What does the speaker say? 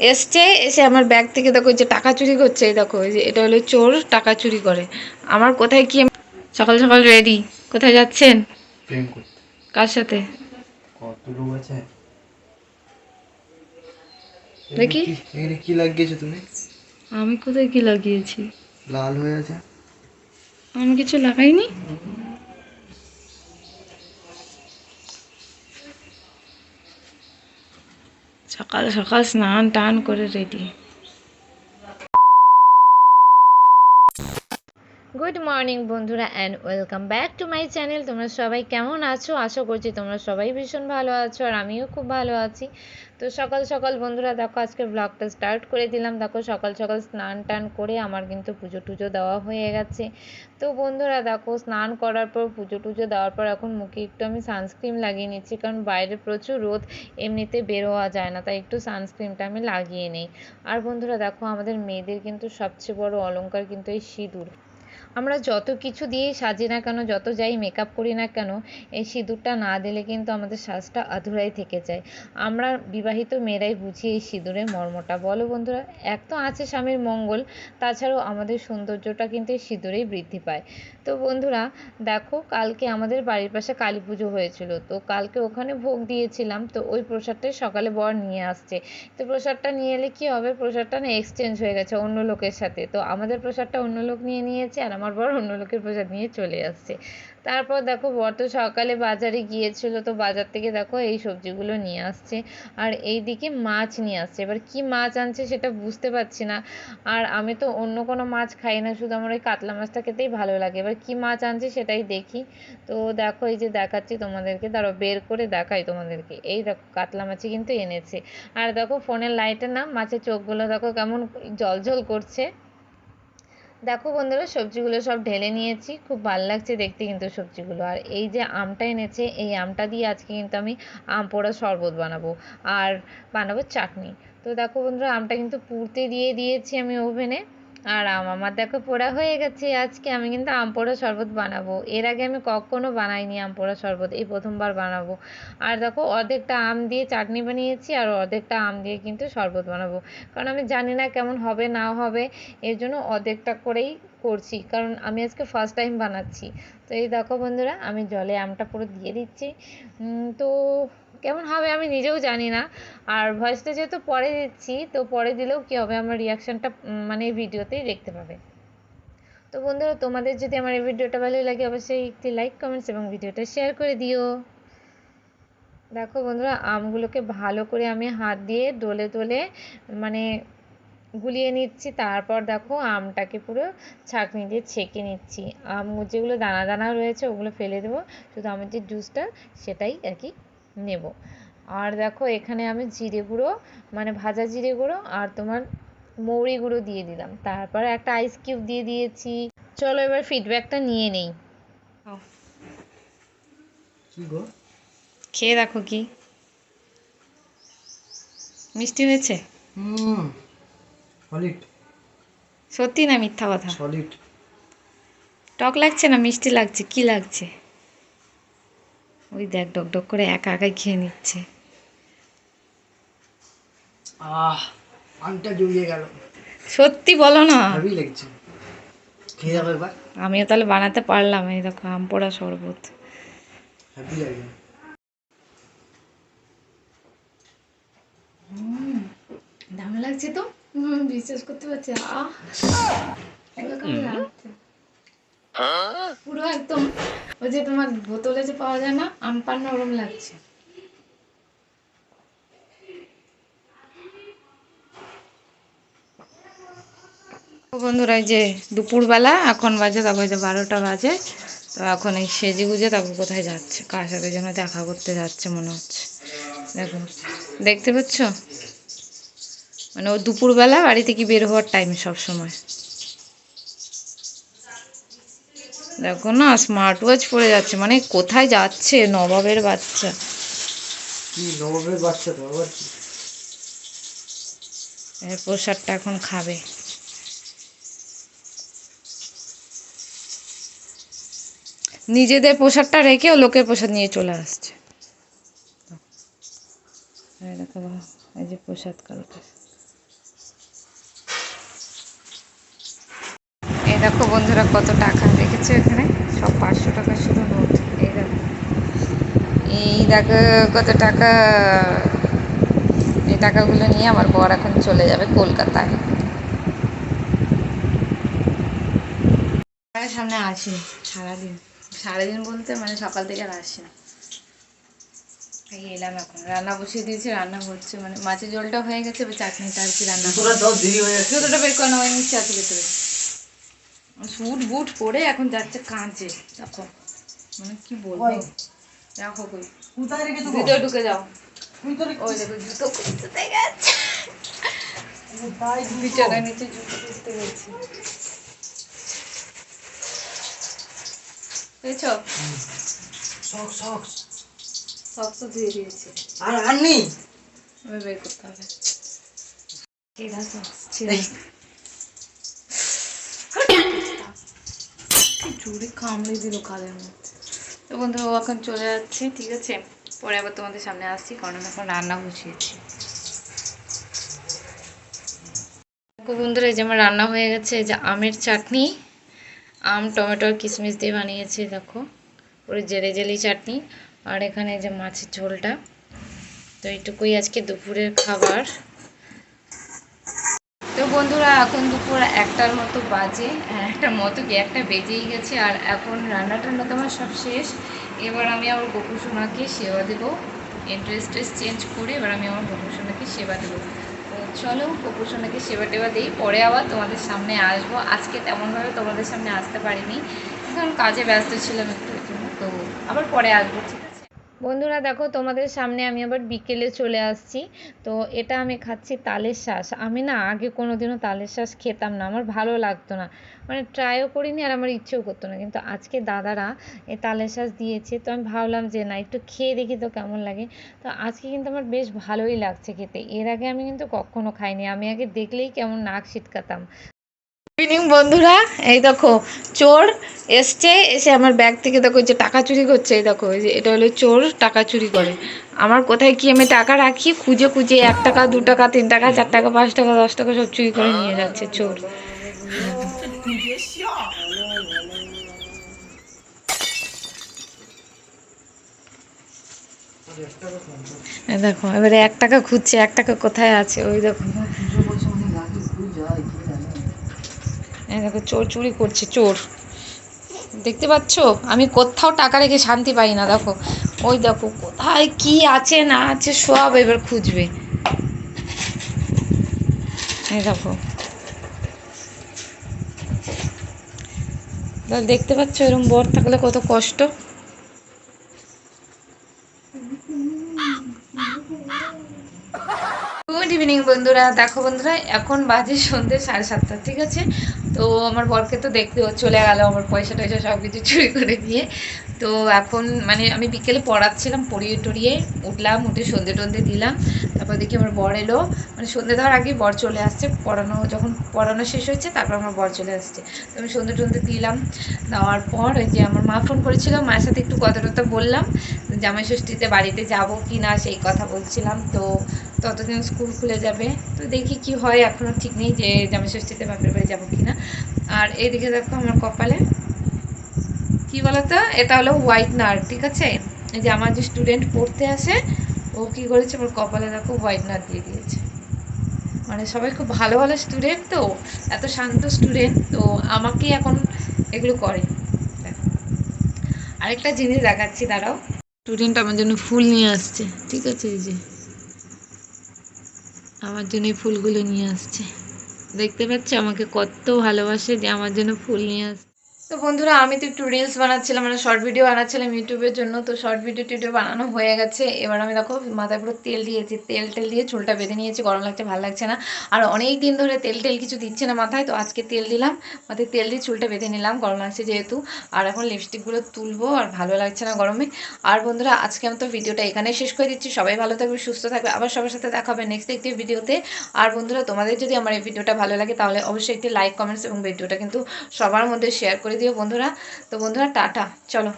এসছে এসে আমার ব্যাগ থেকে দেখো যে টাকা চুরি করছে দেখো যে এটা হলো চোর টাকা চুরি করে। আমার কোথায় কি সকাল সকাল রেডি কোথায় যাচ্ছেন? কার সাথে? দেখি। এখানে কি লাগিয়েছো তুমি? আমি কোথায় কি লাগিয়েছি? লাল হয়ে আছে? আমি কিছু লাগাইনি? সকাল সকাল স্নান টান করে রেডি গুড মর্নিং বন্ধুরা and welcome back to my channel তোমরা সবাই কেমন আছো? আশা করছি তোমরা সবাই ভীষণ ভালো আছো আর আমিও খুব ভালো আছি। তো সকাল সকাল, বন্ধুরা, দেখো, আজকে ব্লগটা স্টার্ট করে দিলাম। দেখো, সকাল সকাল স্নান টান করে আমার কিন্তু পুজো টুজো দেওয়া হয়ে গেছে। তো বন্ধুরা, দেখো, স্নান করার পর, পুজো টুজো দেওয়ার পর এখন মুখে একটু আমি সানস্ক্রিন লাগিয়ে নিচ্ছি, কারণ বাইরে প্রচুর রোদ, এমনিতে বের হওয়া যায় না, তাই একটু সানস্ক্রিনটা আমি লাগিয়ে নিই। আর বন্ধুরা, দেখো, আমাদের মেয়েদের কিন্তু সবচেয়ে বড় অলংকার কিন্তু এই সিঁদুর। আমরা যত কিছু দিয়ে সাজি না কেন, যত যাই মেকআপ করি না কেন, এই সিঁদুরটা না দিলে কিন্তু আমাদের সাজটা আধুরাই থেকে যায়। আমরা বিবাহিত মেয়েরাই বুঝি এই সিঁদুরের মর্মটা। বলো বন্ধুরা, এক তো আছে স্বামীর মঙ্গল, তাছাড়াও আমাদের সৌন্দর্যটা কিন্তু এই সিঁদুরেই বৃদ্ধি পায়। তো বন্ধুরা, দেখো কালকে আমাদের বাড়ির পাশে কালী পুজো হয়েছিল, তো কালকে ওখানে ভোগ দিয়েছিলাম, তো ওই প্রসাদটাই সকালে বর নিয়ে আসছে। তো প্রসাদটা নিয়ে এলে কি হবে? প্রসাদটা না এক্সচেঞ্জ হয়ে গেছে অন্য লোকের সাথে। তো আমাদের প্রসাদটা অন্য লোক নিয়ে নিয়েছে আর আমার বর অন্য লোকের প্রসাদ নিয়ে চলে আসছে। তারপর দেখো বর তো সকালে বাজারে গিয়েছিল, তো বাজার থেকে দেখো এই সবজিগুলো নিয়ে আসছে আর এই দিকে মাছ নিয়ে আসছে। এবার কি মাছ আনছে সেটা বুঝতে পারছি না আর আমি তো অন্য কোনো মাছ খাই না, শুধু আমার ওই কাতলা মাছটা খেতেই ভালো লাগে। এবার কি মাছ আনছে সেটাই দেখি। তো দেখো এই যে দেখাচ্ছি তোমাদেরকে, দাঁড়াও বের করে দেখাই তোমাদেরকে। এই দেখো কাতলা মাছই কিন্তু এনেছে। আর দেখো ফোনের লাইটে না, মাছের চোখগুলো দেখো কেমন জলজল করছে। দেখো বন্ধুরা, সবজিগুলো সব ঢেলে নিয়েছি। খুব ভালো লাগছে দেখতে কিন্তু সবজিগুলো। আর এই যে আমটা এনেছে, এই আমটা দিয়ে আজকে কিন্তু আমি আম পোড়া শরবত বানাবো আর বানাবো চাটনি। তো দেখো বন্ধুরা, আমটা কিন্তু পুড়তে দিয়ে দিয়েছি আমি ওভেনে। আর আম, আমার দেখো পোড়া হয়ে গেছে। আজকে আমি কিন্তু আম পোড়া শরবত বানাবো। এর আগে আমি কখনো বানাইনি আম পোড়া শরবত, এই প্রথমবার বানাবো। আর দেখো অর্ধেকটা আম দিয়ে চাটনি বানিয়েছি, আর অর্ধেকটা আম দিয়ে কিন্তু শরবত বানাবো। কারণ আমি জানি না কেমন হবে না হবে, এর জন্য অর্ধেকটা করেই করছি। কারণ আমি আজকে ফার্স্ট টাইম বানাচ্ছি। তো এই দেখো বন্ধুরা, আমি জলে আমটা পুরো দিয়ে দিচ্ছি। তো কেমন হবে আমি নিজেও জানি না। আর ভয়েসটা যেহেতু পরে দিচ্ছি, তো পরে দিলেও কী হবে? আমার রিয়াকশানটা মানে ভিডিওতেই দেখতে পাবে। তো বন্ধুরা, তোমাদের যদি আমার এই ভিডিওটা ভালো লাগে, অবশ্যই একটি লাইক কমেন্টস এবং ভিডিওটা শেয়ার করে দিও। দেখো বন্ধুরা, আমগুলোকে ভালো করে আমি হাত দিয়ে ডলে ডলে মানে গুলিয়ে নিচ্ছি। তারপর দেখো, আমটাকে পুরো ছাঁকনি দিয়ে ছেঁকে নিচ্ছি। আম যেগুলো দানা দানা রয়েছে, ওগুলো ফেলে দেবো। শুধু আমের যে জুসটা সেটাই আর কি নেব। আর দেখো এখানে আমি জিরে গুঁড়ো মানে ভাজা জিরে গুঁড়ো আর তোমার মৌরি গুঁড়ো দিয়ে দিলাম। তারপরে একটা আইস কিউব দিয়ে দিয়েছি। চলো এবার ফিডব্যাকটা নিয়ে নেই। কি গো? খেয়ে দেখো কি। মিষ্টি হয়েছে? সলিড সত্যি না মিথ্যা কথা? সলিড টক লাগছে না মিষ্টি লাগছে? কি লাগছে? ওই দেখ ডক ডক করে একা একাই খেয়ে নিচ্ছে। আহ আমটা জড়িয়ে গেল। সত্যি বলো না। ভাবি লাগছে। খেয়ে যাব একবার আমিও তাহলে বানাতে পারলাম এই দেখো আম পোড়া শরবত। হ্যাপি লাগে। দারুণ লাগছে তো? বিশ্বাস করতে পারছি আহ পুরো একদম। ওই যে তোমার বোতলে যে পাওয়া যায় না আম পান্না ওরম লাগছে। বন্ধুরা যে দুপুরবেলা, এখন বাজে তারপর যে বারোটা বাজে, তো এখন এই সেজে গুজে তারপর কোথায় যাচ্ছে, কার সাথে যেন দেখা করতে যাচ্ছে মনে হচ্ছে। দেখো দেখতে পাচ্ছ? মানে ও দুপুরবেলা বাড়ি থেকে বের হওয়ার টাইম সব সময় দেখো না স্মার্ট ওয়াচ পরে যাচ্ছে। মানে কোথায় যাচ্ছে নবাবের বাচ্চা? কি নবাবের বাচ্চা তো আবার প্রসাদটা এখন খাবে। নিজেদের প্রসাদটা ও লোকের প্রসাদ নিয়ে চলে আসছে। দেখো এই যে প্রসাদ এই দেখো বন্ধুরা কত টাকা। দেখেছ এখানে? সব পাঁচশো টাকা শুধু নোট। এই দেখো। এই দেখো কত টাকা। এই টাকাগুলো নিয়ে আমার বর এখন চলে যাবে কলকাতায়। সামনে আসি সারাদিন। সারাদিন বলতে মানে সকাল থেকে আর আসি না। এই এলাম এখন। রান্না বসিয়ে দিয়েছি রান্না হচ্ছে। মানে মাছের ঝোলটা হয়ে গেছে এবার চাটনিটা আর কি রান্না হয়ে জুতোটা বের করে ওই নিচে আছে ভেতরে স্যুট বুট পরে এখন যাচ্ছে কাঁচে দেখো মানে কি বলব? দেখো কই। কোথায় রেখে দেবো? ভিতরে ঢুকে যাও। ভিতরে ওই দেখো জুতো খুঁজতে গেছে? বিছানার নিচে জুতো খুঁজতে গেছে। পেয়েছ? সক সক সব তো ধুয়ে দিয়েছে। আর আর নেই? এবার বের করতে হবে। এই দেখো ছিঁড়ে জোরে কামড়ে দিল কালের মধ্যে। তো বন্ধু এখন চলে যাচ্ছে, ঠিক আছে? পরে আবার তোমাদের সামনে আসছি, কারণ আমি এখন রান্না বসিয়েছি। বন্ধুরা, এই যে আমার রান্না হয়ে গেছে যে আমের চাটনি, আম, টমেটো কিশমিশ দিয়ে বানিয়েছি, দেখো। পুরো জেলে জেলি চাটনি, আর এখানে যে মাছের ঝোলটা। তো এইটুকুই আজকে দুপুরের খাবার। তো বন্ধুরা, এখন দুপুর একটার মতো বাজে, একটার মতো কি, একটা বেজেই গেছে, আর এখন রান্না টান্না তো আমার সব শেষ। এবার আমি আমার গোপুসোনাকে সেবা দেবো। ইন্টারেস্ট চেঞ্জ করে এবার আমি আমার গোপুসোনাকে সেবা দেবো। তো চলো, গোপুসোনাকে সেবা টেবা দিই, পরে আবার তোমাদের সামনে আসব। আজকে তেমনভাবে তোমাদের সামনে আসতে পারিনি, কারণ কাজে ব্যস্ত ছিলাম একটু, তো আবার পরে আসব, ঠিক বন্ধুরা দেখো, তোমাদের সামনে আমি আবার বিকেলে চলে আসছি। তো এটা আমি খাচ্ছি তালের শ্বাস আমি না আগে কোনোদিনও তালের শ্বাস খেতাম না, আমার ভালো লাগতো না। মানে ট্রাইও করিনি আর আমার ইচ্ছেও করতো না। কিন্তু আজকে দাদারা এই তালের শ্বাস দিয়েছে, তো আমি ভাবলাম যে না, একটু খেয়ে দেখি তো কেমন লাগে। তো আজকে কিন্তু আমার বেশ ভালোই লাগছে খেতে। এর আগে আমি কিন্তু কখনো খাইনি, আমি আগে দেখলেই কেমন নাক ছিটকাতাম ইভিনিং বন্ধুরা। এই দেখো, চোর এসছে, এসে আমার ব্যাগ থেকে দেখো যে টাকা চুরি করছে, এই দেখো যে এটা হলো চোর টাকা চুরি করে। আমার কোথায় কি আমি টাকা রাখি? খুঁজে খুঁজে এক টাকা, দু টাকা, তিন টাকা, চার টাকা, পাঁচ টাকা, দশ টাকা সব চুরি করে নিয়ে যাচ্ছে চোর। দেখো, এবারে এক টাকা খুঁজছে, এক টাকা কোথায় আছে? ওই দেখো পুজো বলছে অনেক রাখি খুব যায় কি জানে এই দেখো, চোর চুরি করছে, চোর। দেখতে পাচ্ছ? আমি কোথাও টাকা রেখে শান্তি পাই না, দেখো। ওই দেখো, কোথায় কি আছে, না আছে, সব এবার খুঁজবে। দেখো। দেখতে পাচ্ছ এরকম বর থাকলে কত কষ্ট? গুড ইভিনিং বন্ধুরা। দেখো বন্ধুরা, এখন বাজে সন্ধ্যে সাড়ে সাতটা, ঠিক আছে? তো আমার বরকে তো দেখতে চলে গেল, আমার পয়সা টয়সা সব কিছু চুরি করে দিয়ে। তো এখন মানে আমি বিকেলে পড়াচ্ছিলাম, পড়িয়ে টড়িয়ে উঠলাম, উঠে সন্ধে টন্ধে দিলাম। তারপর দেখি আমার বর এলো। মানে সন্ধে দেওয়ার আগে বর চলে আসছে। পড়ানো যখন পড়ানো শেষ হয়েছে, তারপর আমার বর চলে আসছে। তো আমি সন্ধে টন্ধে দিলাম। দেওয়ার পর ওই যে আমার মা ফোন করেছিল, মায়ের সাথে একটু কথা টথা বললাম। জামাই ষষ্ঠীতে বাড়িতে যাব কি না সেই কথা বলছিলাম। তো ততদিন স্কুল খুলে যাবে। তো দেখি কি হয় এখনও ঠিক নেই যে জামাই ষষ্ঠীতে বাপের বাড়ি যাব কি না। আর এইদিকে দেখো আমার কপালে, কি বলতো? এটা হলো হোয়াইটনার ঠিক আছে? এই যে আমার যে স্টুডেন্ট পড়তে আসে ও কি করেছে? আমার কপালে দেখো হোয়াইটনার দিয়ে দিয়েছে। মানে সবাই খুব ভালো ভালো স্টুডেন্ট তো, এত শান্ত স্টুডেন্ট তো আমাকেই এখন এগুলো করে। আরেকটা জিনিস দেখাচ্ছি, দাঁড়াও। স্টুডেন্ট আমার জন্য ফুল নিয়ে আসছে, ঠিক আছে? এই যে। আমার জন্য এই ফুলগুলো নিয়ে আসছে। দেখতে পাচ্ছি? আমাকে কত ভালোবাসে যে আমার জন্য ফুল নিয়ে আসছে। তো বন্ধুরা, আমি তো একটু রিলস বানাচ্ছিলাম মানে শর্ট ভিডিও বানাচ্ছিলাম ইউটিউবের জন্য, তো শর্ট ভিডিও টিডিও বানানো হয়ে গেছে। এবার আমি দেখো, মাথায় পুরো তেল দিয়েছি, তেল টেল দিয়ে চুলটা বেঁধে নিয়েছি, গরম লাগছে, ভালো লাগছে না। আর অনেক দিন ধরে তেল টেল কিছু দিচ্ছে না মাথায়, তো আজকে তেল দিলাম, মাথায় তেল দিয়ে চুলটা বেঁধে নিলাম, গরম লাগছে যেহেতু। আর এখন লিপস্টিকগুলো তুলবো, আর ভালো লাগছে না গরমে। আর বন্ধুরা, আজকে আমি তো ভিডিওটা এখানে শেষ করে দিচ্ছি, সবাই ভালো থাকবে, সুস্থ থাকবে, আবার সবার সাথে দেখা হবে নেক্সট একটি ভিডিওতে। আর বন্ধুরা, তোমাদের যদি আমার এই ভিডিওটা ভালো লাগে, তাহলে অবশ্যই একটি লাইক কমেন্টস এবং ভিডিওটা কিন্তু সবার মধ্যে শেয়ার করে দিও বন্ধুরা। তো বন্ধুরা টাটা। চলো।